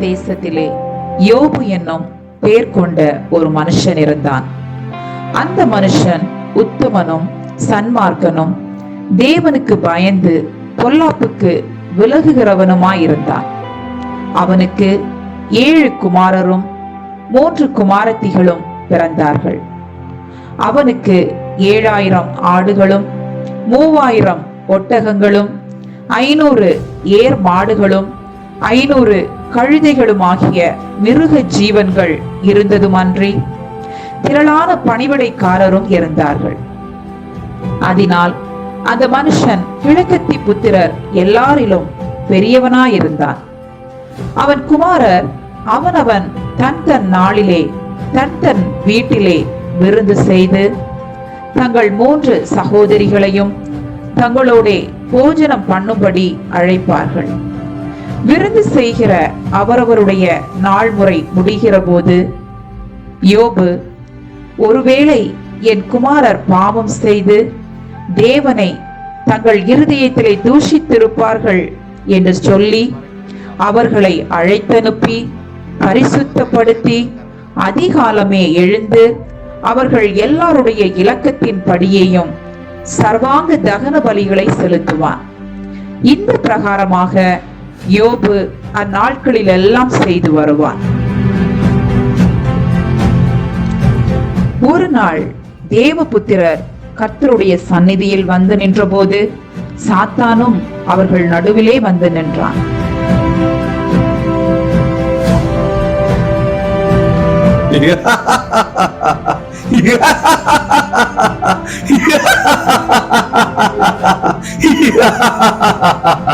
தேசத்திலே யோபு என்னும் பேர் கொண்ட ஒரு மனுஷன் இருந்தான். அந்த மனுஷன் உத்தமனும் சன்மார்க்கனும் தேவனுக்கு பயந்து பொல்லாப்புக்கு விலகுகிறவனுமாயிருந்தான் அவனுக்கு ஏழு குமாரரும் மூன்று குமாரத்திகளும் பிறந்தார்கள். அவனுக்கு ஏழாயிரம் ஆடுகளும் மூவாயிரம் ஒட்டகங்களும் ஐநூறு ஏர் மாடுகளும் ஐநூறு கழுதைகளுமாகிய மிருக ஜீவன்கள் இருந்ததுமன்றி திரளான பணிவிடைக்காரரும் இருந்தார்கள். அதனால் அந்த மனுஷன் கிழக்கத்தி புத்திரர் எல்லாரிலும் பெரியவனாயிருந்தான். அவன் குமாரர் அவனவன் தன் தன் நாளிலே தன் தன் வீட்டிலே விருந்து செய்து தங்கள் மூன்று சகோதரிகளையும் தங்களோட போஜனம் பண்ணும்படி அழைப்பார்கள். விருந்து செய்கிற அவரவருடைய நாள் முறை முடிகிற போது யோபு ஒருவேளை என் குமாரர் பாவம் செய்து தேவனை தங்கள் இருதயத்திலே தூஷித்திருப்பார்கள் என்று சொல்லி அவர்களை அழைத்தனுப்பி பரிசுத்தப்படுத்தி அதிகாலமே எழுந்து அவர்கள் எல்லாருடைய இலக்கத்தின் படியையும் சர்வாங்க தகன பலிகளை செலுத்துவான். இந்த பிரகாரமாக யோபு அந்நாட்களில் எல்லாம் செய்து வருவான். ஒரு நாள் தேவபுத்திரர் கர்த்தருடைய சந்நிதியில் வந்து நின்றபோது சாத்தானும் அவர்கள் நடுவிலே வந்து நின்றான்.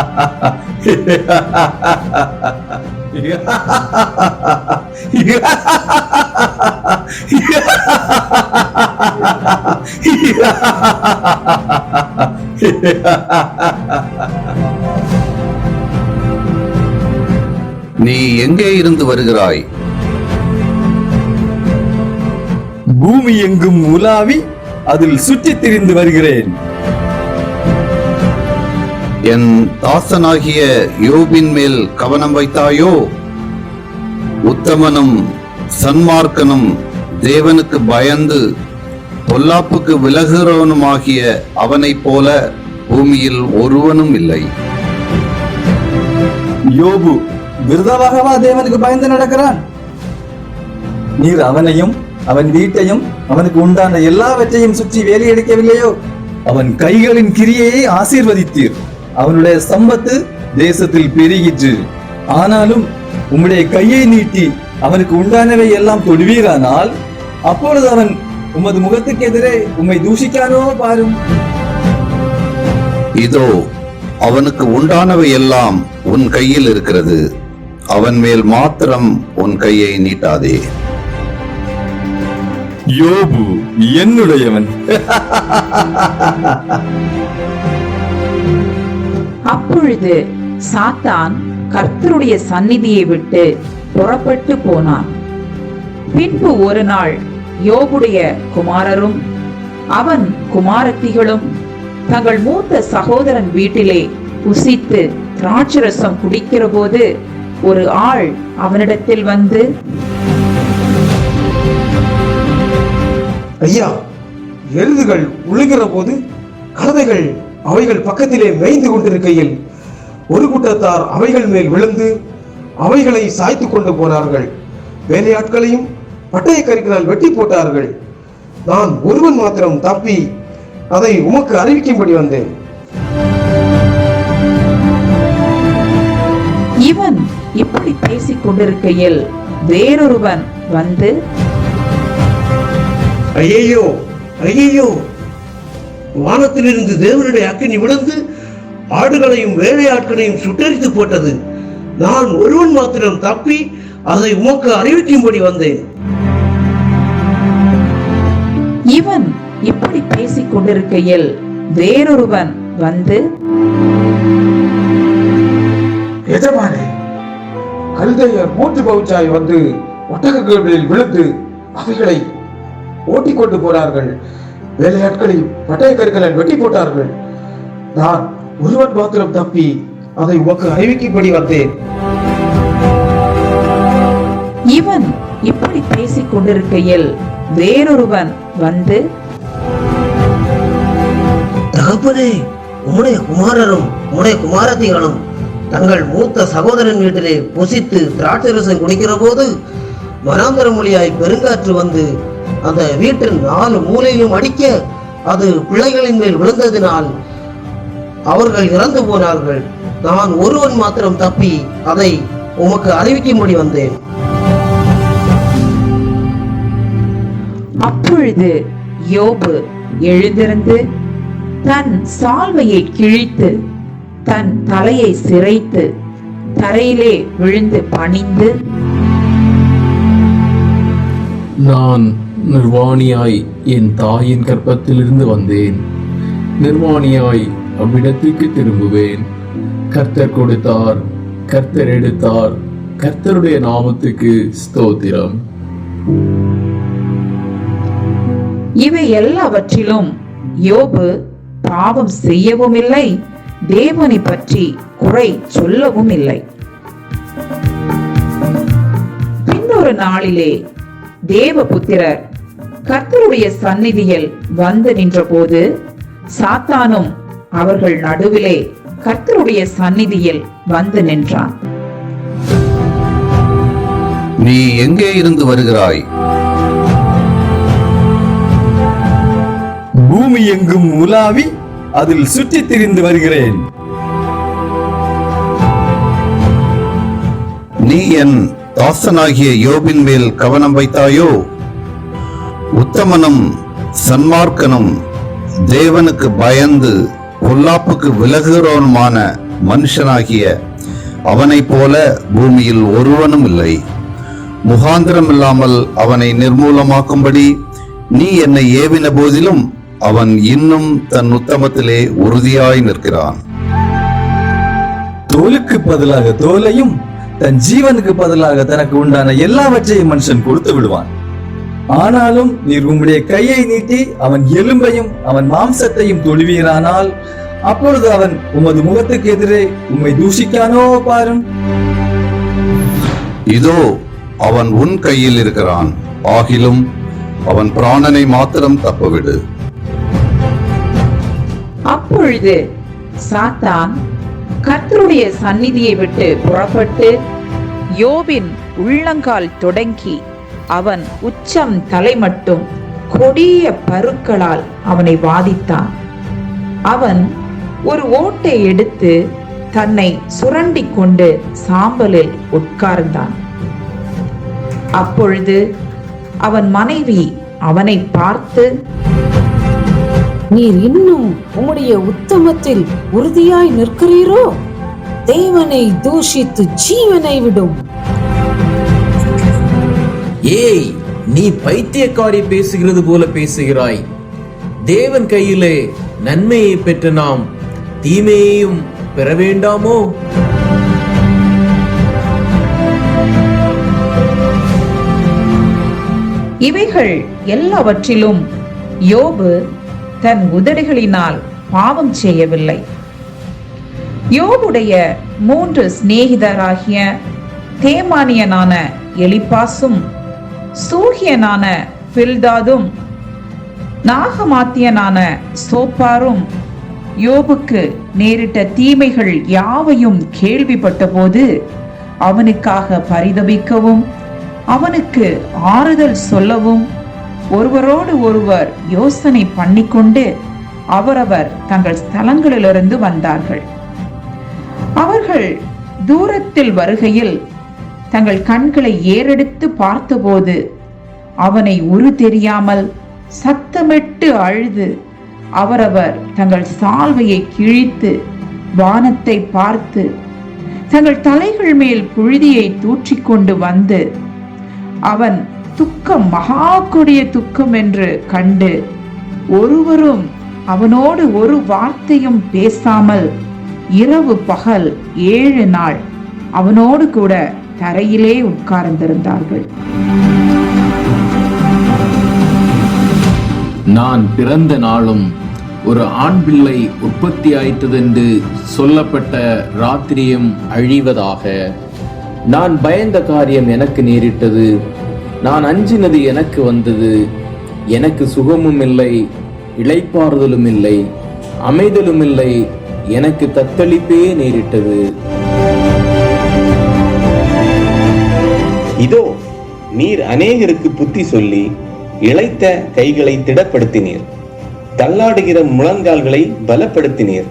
நீ எங்கே இருந்து வருகிறாய்? பூமி எங்கும் உலாவி அதில் சுற்றித் திரிந்து வருகிறேன். என் தாசனாகிய யோபின் மேல் கவனம் வைத்தாயோ? உத்தமனும் சன்மார்க்கனும் தேவனுக்கு பயந்து பொல்லாப்புக்கு விலகுகிறவனுமாகிய அவனைப் போல பூமியில் ஒருவனும் இல்லை. யோபு விருதாவாகவா தேவனுக்கு பயந்து நடக்கிறான்? நீர் அவனையும் அவன் வீட்டையும் அவனுக்கு உண்டான எல்லாவற்றையும் சுற்றி வேலையடிக்கவில்லையோ? அவன் கைகளின் கிரியையை ஆசீர்வதித்தீர். அவனுடைய சம்பத்து தேசத்தில் பெருகிற்று. ஆனாலும் உம்முடைய கையை நீட்டி அவனுக்கு உண்டானவை எல்லாம் தொடுவீரானால் அப்பொழுது அவன் உமது முகத்துக்கு எதிரே உம்மை தூஷிக்கானோ பாரும். இதோ அவனுக்கு உண்டானவை எல்லாம் உன் கையில் இருக்கிறது. அவன் மேல் மாத்திரம் உன் கையை நீட்டாதே. யோபு என்னுடையவன். அப்பொழுது சாத்தான் கர்த்தருடைய சந்நிதியை விட்டு புறப்பட்டு போனான். பின்பு ஒரு நாள் யோபுடைய குமாரரும் அவன் குமாரத்திகளும் தங்கள் மூத்த சகோதரன் வீட்டிலே புசித்து திராட்சரசம் குடிக்கிற போது ஒரு ஆள் அவனிடத்தில் வந்து ஐயா எருதுகள் உழுகிற போது கழுதைகள் அவைகள் பக்கத்திலே மேய்ந்து கொண்டிருக்கையில் ஒரு கூட்டத்தார் அவைகள் மேல் விழுந்து அவைகளை சாய்த்து கொண்டு போனார்கள். வேலையாட்களையும் பட்டய கருக்கினால் வெட்டி போட்டார்கள். நான் ஒருவன் மாத்திரம் தப்பி அதை உமக்கு அறிவிக்கும்படி வந்தேன். இவன் இப்படி பேசிக் கொண்டிருக்கையில் வேறொருவன் வந்து ஐயையோ ஐயையோ! வானத்திலிருந்து தேவனுடைய அக்கினி விழுந்து ஆடுகளையும் வேலையாட்களையும் சுட்டரித்து போட்டது. நான் ஒருவன் மாத்திரம் தப்பி அதை உமக்கு அறிவிக்கும்படி வந்தேன். இவன் இப்படி பேசிக் கொண்டிருக்கையில் வேறொருவன் வந்து எஜமானே கல்தையர் மூன்று பவுச்சாய் வந்து ஒட்டகங்களில் விழுந்து அவைகளை ஓட்டிக் கொண்டு போனார்கள். வேலையாட்களை பட்டய கருக்கலன் வெட்டி போட்டார்கள். நான் ஒருவன் மாத்திரம் தப்பி அதை உமக்கு அறிவிக்கும்படி வந்தேன். இவன் இப்படி பேசிக் கொண்டிருக்கையில் வேறொருவன் வந்து தகப்பனே உம்முடைய குமாரரும் உம்முடைய குமாரத்திகளும் தங்கள் மூத்த சகோதரன் வீட்டிலே புசித்து திராட்சரசம் குடிக்கிற போது மனாந்தர மொழியாய் பெருங்காற்று வந்து அந்த வீட்டின் நாலு மூலையிலும் அடிக்க அது பிள்ளைகளின் மேல் விழுந்ததினால் அவர்கள் இறந்து போனார்கள். நான் ஒருவன் மாத்திரம் தப்பி அதை உமக்கு அறிவிக்கும்படி வந்தேன். அப்பொழுது யோபு எழுந்திருந்து தன் சால்வையை கிழித்து தன் தலையை சிரைத்து தரையிலே விழுந்து பணிந்து நான் நிர்வாணியாய் என் தாயின் கற்பத்திலிருந்து வந்தேன். நிர்வாணியாய் அவ்விடத்திற்கு திரும்புவேன். கர்த்தர் கொடுத்தார் கர்த்தர் எடுத்தார் கர்த்தருடைய நாமத்துக்கு ஸ்தோத்திரம். இவை எல்லாவற்றிலும் யோபு பாவம் செய்யவும் இல்லை தேவனை பற்றி குறை சொல்லவும் இல்லை பின்னொரு நாளிலே தேவபுத்திரர் கர்த்தருடைய சந்நிதியில் வந்து நின்றபோது சாத்தானும் அவர்கள் நடுவிலே கர்த்தருடைய சந்நிதியில் வந்து நின்றான். நீ எங்கே இருந்து வருகிறாய்? பூமி எங்கும் உலாவி அதில் சுற்றித் திரிந்து வருகிறேன். நீ என் தாசனாகிய யோபின் மேல் கவனம் வைத்தாயோ? உத்தமனும் சன்மார்க்கனும் தேவனுக்கு பயந்து பொல்லாப்புக்கு விலகுகிறவனுமான மனுஷனாகிய அவனைப் போல பூமியில் ஒருவனும் இல்லை. முகாந்திரம் இல்லாமல் அவனை நிர்மூலமாக்கும்படி நீ என்னை ஏவின போதிலும் அவன் இன்னும் தன் உத்தமத்திலே உறுதியாய் நிற்கிறான். தோலுக்கு பதிலாக தோலையும் தன் ஜீவனுக்கு பதிலாக தனக்கு உண்டான எல்லாவற்றையும் மனுஷன் கொடுத்து விடுவான். ஆனாலும் நீர் உம்முடைய கையை நீட்டி அவன் எலும்பையும் அவன் மாம்சத்தையும் தொழுவீரானால் அப்பொழுது அவன் உமது முகத்துக்கு எதிரே உம்மை தூஷிக்கானோ பாரும். இதோ அவன் உன் கையில் இருக்கிறான். ஆகிலும் அவன் பிராணனை மாத்திரம் தப்பவிடு. அப்பொழுது சாத்தான் கர்த்தருடைய சந்நிதியை விட்டு புறப்பட்டு யோபின் உள்ளங்கால் தொடங்கி அவன் உச்சம் தலை மட்டும் கொடிய பருக்களால் அவனை வாதித்தான். அவன் ஒரு ஓட்டை எடுத்து தன்னை சுரண்டி கொண்டு சாம்பலில் உட்கார்ந்தான். அப்பொழுது அவன் மனைவி அவனை பார்த்து நீர் இன்னும் உம்முடைய உத்தமத்தில் உறுதியாய் நிற்கிறீரோ? தேவனை தூஷித்து ஜீவனை விடும். ஏய் நீ பைத்தியக்காரி பேசுகிறது போல பேசுகிறாய். தேவன் கையிலே நன்மையை பெற்ற நாம் தீமையையும் பெற வேண்டாமோ? இவைகள் எல்லாவற்றிலும் யோபு தன் உதடுகளினால் பாவம் செய்யவில்லை. யோபுடைய மூன்று சிநேகிதராகிய தேமானியனான எலிப்பாசும் சூகியனான பில்தாதும் நாகமாத்தியனான சோப்பாரும் யோபுக்கு நேரிட்ட தீமைகள் யாவையும் கேள்விப்பட்டபோது அவனுக்காக பரிதபிக்கவும் அவனுக்கு ஆறுதல் சொல்லவும் ஒருவரோடு ஒருவர் யோசனை பண்ணிக்கொண்டு அவரவர் தங்கள் ஸ்தலங்களிலிருந்து வந்தார்கள். அவர்கள் தூரத்தில் வருகையில் தங்கள் கண்களை ஏறெடுத்து பார்த்தபோது அவனை உரு தெரியாமல் சத்தமிட்டு அழுது. அவரவர் தங்கள் சால்வையை கிழித்து வானத்தை பார்த்து தங்கள் தலைகள் மேல் புழுதியை தூற்றிக்கொண்டு வந்து அவன் துக்கம் மகா கொடிய துக்கம் என்று கண்டு ஒருவரும் அவனோடு ஒரு வார்த்தையும் பேசாமல் இரவு பகல் ஏழு நாள் அவனோடு கூட தரையிலே உட்கார்ந்திருந்தார்கள். நான் பிறந்த நாளும் ஒரு ஆண் பிள்ளை உற்பத்தி ஆயிற்றதென்று சொல்லப்பட்ட ராத்திரியும் அழிவதாக. நான் பயந்த காரியம் எனக்கு நேரிட்டது. நான் அஞ்சினது எனக்கு வந்தது. எனக்கு சுகமும் இல்லை இளைப்பாறுதலும் இல்லை அமைதலும் இல்லை எனக்கு தத்தளிப்பே நேரிட்டது. இதோ நீர் அநேகருக்கு புத்தி சொல்லி இளைத்த கைகளை திடப்படுத்தினீர். தள்ளாடுகிற முழங்கால்களை பலப்படுத்தினீர்.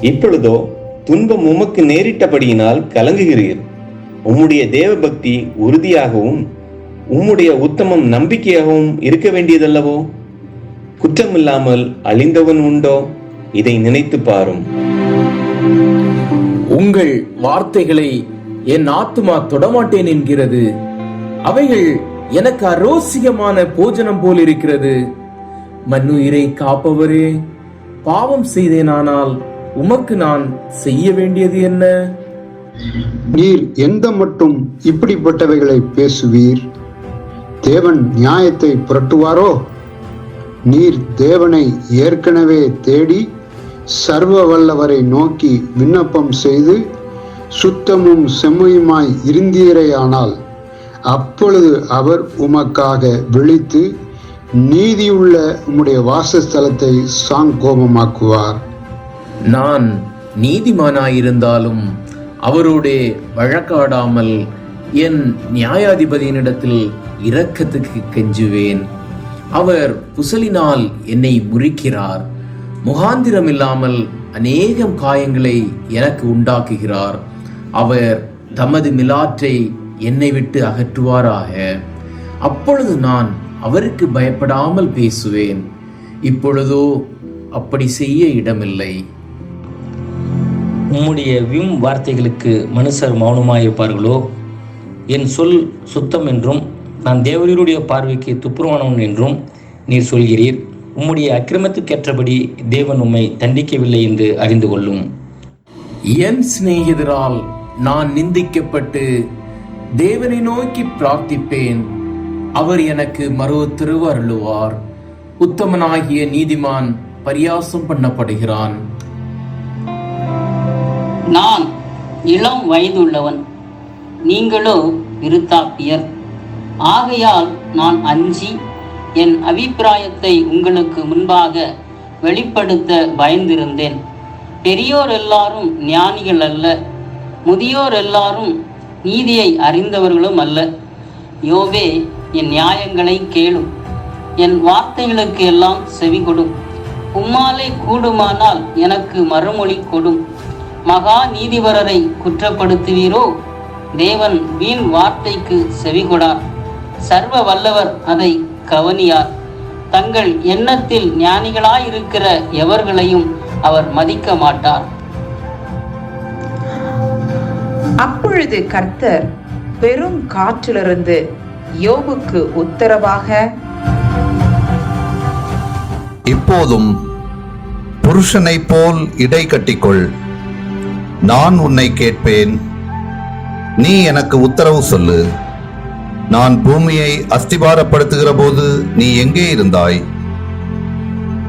இப்பொழுதோ துன்பம் உமக்கு நேரிட்டபடியினால் கலங்குகிறீர். உம்முடைய தேவபக்தி உறுதியாகவும் உம்முடைய உத்தமம் நம்பிக்கையாகவும் இருக்க வேண்டியதல்லவோ? குற்றமில்லாமல் அழிந்தவன் உண்டோ? இதை நினைத்து பாரும். உங்கள் வார்த்தைகளை என் ஆத்துமா தொடமாட்டேன் என்கிறது. அவைகள் எனக்கு அரோசியமான போஜனம் போல் இருக்கிறது மண்ணுயிரை காப்பவரே பாவம் செய்தேனானால் உமக்கு நான் செய்ய வேண்டியது என்ன? நீர் எந்த மட்டும் இப்படிப்பட்டவைகளை பேசுவீர்? தேவன் நியாயத்தை புரட்டுவாரோ? நீர் தேவனை ஏற்கனவே தேடி சர்வ வல்லவரை நோக்கி விண்ணப்பம் செய்து சுத்தமும் செம்மையுமாய் இருந்தீரேயானால் அப்பொழுது அவர் உமக்காக விழித்து நீதியுள்ள உம்முடைய வாசஸ்தலத்தை சாங்கோபமாக்குவார். நான் நீதிமானாயிருந்தாலும் அவரோடே வழக்காடாமல் என் நியாயாதிபதியினிடத்தில் இரக்கத்துக்கு கெஞ்சுவேன். அவர் புசலினால் என்னை முறிக்கிறார். முகாந்திரம் இல்லாமல் அநேகம் காயங்களை எனக்கு உண்டாக்குகிறார். அவர் தமது மிலாற்றை என்னை விட்டு அகற்றுவாராக. அப்பொழுது நான் அவருக்கு பயப்படாமல் பேசுவேன். இப்பொழுதோ அப்படி செய்ய இடமில்லை. உம்முடைய விம் வார்த்தைகளுக்கு மனுஷர் மௌனமாயிருப்பார்களோ? என் சொல் சுத்தம் என்றும் நான் தேவரீருடைய பார்வைக்கு துப்புரவானவன் என்றும் நீர் சொல்கிறீர். உம்முடைய அக்கிரமத்துக்கேற்றபடி தேவன் உம்மை தண்டிக்கவில்லை என்று அறிந்து கொள்ளும். என் சிநேகிதரால் நான் நிந்திக்கப்பட்டு தேவனை நோக்கி பிரார்த்திப்பேன். அவர் எனக்கு மறு திருவருளுவார் உத்தமனாகிய நீதிமான் பரியாசம் பண்ணப்படுகிறான். நான் இளம் வயதுள்ளவன். நீங்களோ விருத்தாப்பியர். ஆகையால் நான் அஞ்சி என் அபிப்பிராயத்தை உங்களுக்கு முன்பாக வெளிப்படுத்த பயந்திருந்தேன். பெரியோர் எல்லாரும் ஞானிகள் அல்ல. முதியோர் எல்லாரும் நீதியை அறிந்தவர்களும் அல்ல. யோவே என் நியாயங்களை கேளும். என் வார்த்தைகளுக்கு எல்லாம் செவி கொடும். உம்மாலே கூடுமானால் எனக்கு மறுமொழி கொடும். மகா நீதிபரரை குற்றப்படுத்துவீரோ? தேவன் வீண் வார்த்தைக்கு செவிகொடார் சர்வ வல்லவர் அதை கவனியார். தங்கள் எண்ணத்தில் ஞானிகளாயிருக்கிற எவர்களையும் அவர் மதிக்க மாட்டார். அப்பொழுது கர்த்தர் பெரும் காற்றிலிருந்து யோபுக்கு உத்தரவாக இப்போதும் புருஷனைப் போல் இடை கட்டிக்கொள். நான் உன்னை கேட்பேன். நீ எனக்கு உத்தரவு சொல்லு. நான் பூமியை அஸ்திபாரப்படுத்துகிற போது நீ எங்கே இருந்தாய்?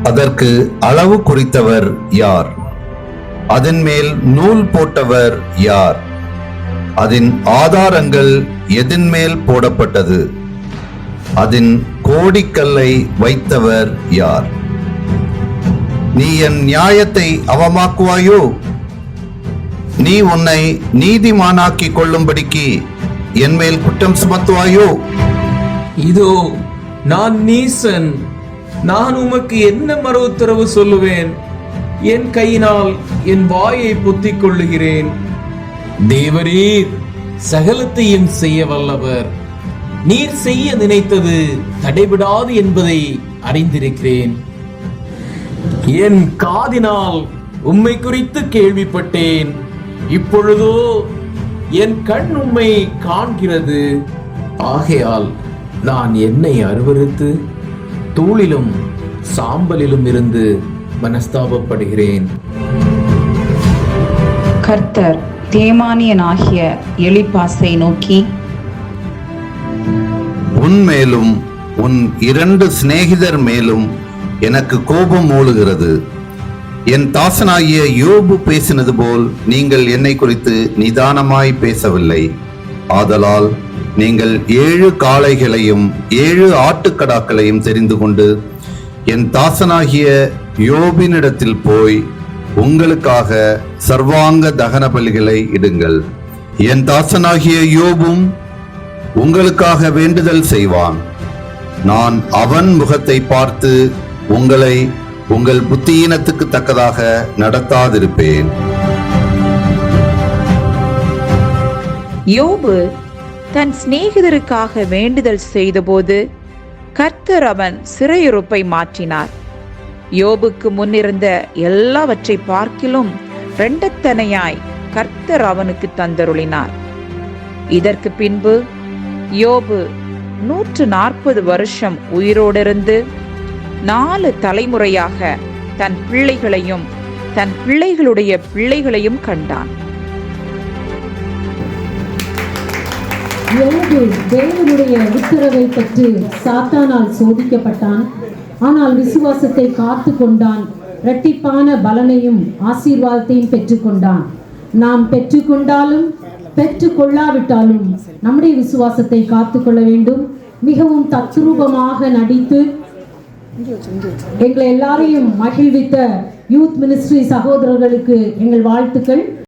அதற்கு அளவு குறித்தவர் யார்? அதன் மேல் நூல் போட்டவர் யார்? அதன் ஆதாரங்கள் எதின்மேல் போடப்பட்டது? அதன் கோடிக்கல்லை வைத்தவர் யார்? நீ என் நியாயத்தை அவமாக்குவாயோ? நீ உன்னை நீதிமானாக்கி கொள்ளும்படிக்கு என் மேல் குற்றம் சுமத்துவாயோ? இதோ நான் நீசன். நான் உமக்கு என்ன மறு உத்தரவு சொல்லுவேன்? என் கையினால் என் வாயை பொத்திக் கொள்ளுகிறேன். தேவரீர் சகலத்தையும் செய்ய வல்லவர். நீர் செய்ய நினைத்தது தடைபடாது என்பதை அறிந்திருக்கிறேன். என் காதினால் உம்மை குறித்து கேள்விப்பட்டேன். இப்பொழுதோ என் கண் உம்மை காண்கிறது. ஆகையால் நான் என்னை அருவருத்து தூளிலும் சாம்பலிலும் இருந்து மனஸ்தாபப்படுகிறேன். கர்த்தர் தேமானியனாகிய எலிப்பாசை நோக்கி உன் மேலும் உன் இரண்டு சிநேகிதர் மேலும் எனக்கு கோபம் மூழுகிறது என் தாசனாகிய யோபு பேசினது போல் நீங்கள் என்னை குறித்து நிதானமாய் பேசவில்லை. ஆதலால் நீங்கள் ஏழு காளைகளையும் ஏழு ஆட்டுக்கடாக்களையும் தெரிந்து கொண்டு என் தாசனாகிய யோபினிடத்தில் போய் உங்களுக்காக சர்வாங்க தகன பலிகளை இடுங்கள். என் தாசனாகிய யோபும் உங்களுக்காக வேண்டுதல் செய்வான். நான் அவன் முகத்தை பார்த்து உங்களை உங்கள் புத்தியீனத்துக்கு தக்கதாக நடத்தாதிருப்பேன். யோபு தன் சிநேகிதருக்காக வேண்டுதல் செய்தபோது கர்த்தர் அவன் சிறையிருப்பை மாற்றினார். யோபுக்கு முன்னிருந்த எல்லாவற்றை பார்க்கிலும் ரெண்டத்தனையாய் கர்த்தர் அவனுக்கு தந்தருளினார். இதற்கு பின்பு யோபு நூற்று நாற்பது வருஷம் உயிரோடிருந்து நாலு தலைமுறையாக தன் பிள்ளைகளையும் தன் பிள்ளைகளுடைய பிள்ளைகளையும் கண்டான். யோபு தேவனுடைய உத்தரவை பெற்று சாத்தானால் சோதிக்கப்பட்டான். ஆனால் விசுவாசத்தை காத்து கொண்டான் இரட்டிப்பான பலனையும் ஆசீர்வாதத்தையும் பெற்றுக்கொண்டான். நாம் பெற்றுக்கொண்டாலும் பெற்றுக்கொள்ளாவிட்டாலும் நம்முடைய விசுவாசத்தை காத்து கொள்ள வேண்டும். மிகவும் தத்ரூபமாக நடித்து எங்களை எல்லாரையும் மகிழ்வித்த யூத் மினிஸ்ட்ரி சகோதரர்களுக்கு எங்கள் வாழ்த்துக்கள்.